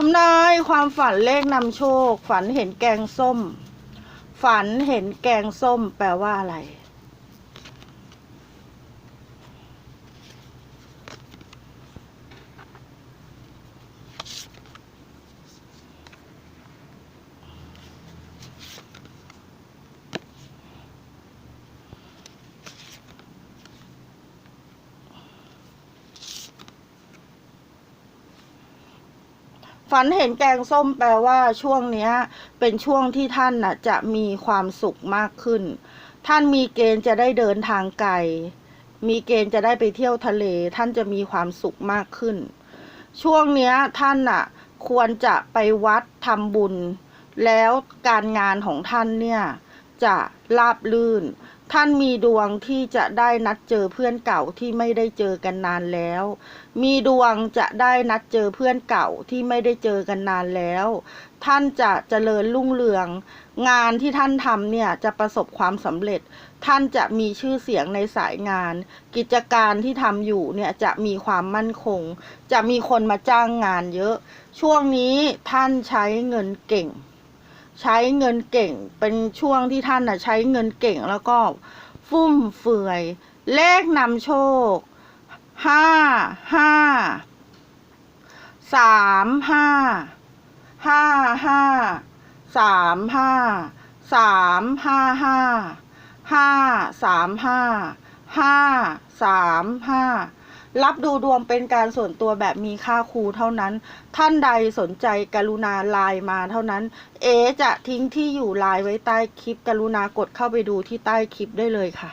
ทำนายความฝันเลขนำโชค ฝันเห็นแกงส้ม ฝันเห็นแกงส้มแปลว่าอะไร ฝันเห็นแกงส้มแปลว่าช่วงเนี้ย เป็นช่วงที่ท่านน่ะจะมีความสุขมากขึ้น ท่านมีเกณฑ์จะได้เดินทางไกล มีเกณฑ์จะได้ไปเที่ยวทะเล ท่านจะมีความสุขมากขึ้น ช่วงเนี้ยท่านน่ะควรจะไปวัดทำบุญ แล้วการงานของท่านเนี่ยจะราบลื่น ท่านมีดวงที่จะได้นัดเจอเพื่อนเก่าที่ไม่ได้เจอกันนานแล้ว มีดวงจะได้นัดเจอเพื่อนเก่าที่ไม่ได้เจอกันนานแล้ว ท่านจะเจริญรุ่งเรือง งานที่ท่านทำเนี่ยจะประสบความสำเร็จ ท่านจะมีชื่อเสียงในสายงาน กิจการที่ทำอยู่เนี่ยจะมีความมั่นคง จะมีคนมาจ้างงานเยอะ ช่วงนี้ท่านใช้เงินเก่ง ใช้เงินเก่งเป็นช่วงที่ท่านน่ะใช้เงินเก่งแล้วก็ฟุ่มเฟือย เลขนำโชคห้าห้าสามห้าห้าห้าสามห้าสามห้าห้าห้าสามห้าห้าสามห้า รับดูดวงเป็นการส่วนตัวแบบมีค่าครูเท่านั้น ท่านใดสนใจกรุณาไลน์มาเท่านั้น เอจะทิ้งที่อยู่ไลน์ไว้ใต้คลิป กรุณากดเข้าไปดูที่ใต้คลิปได้เลยค่ะ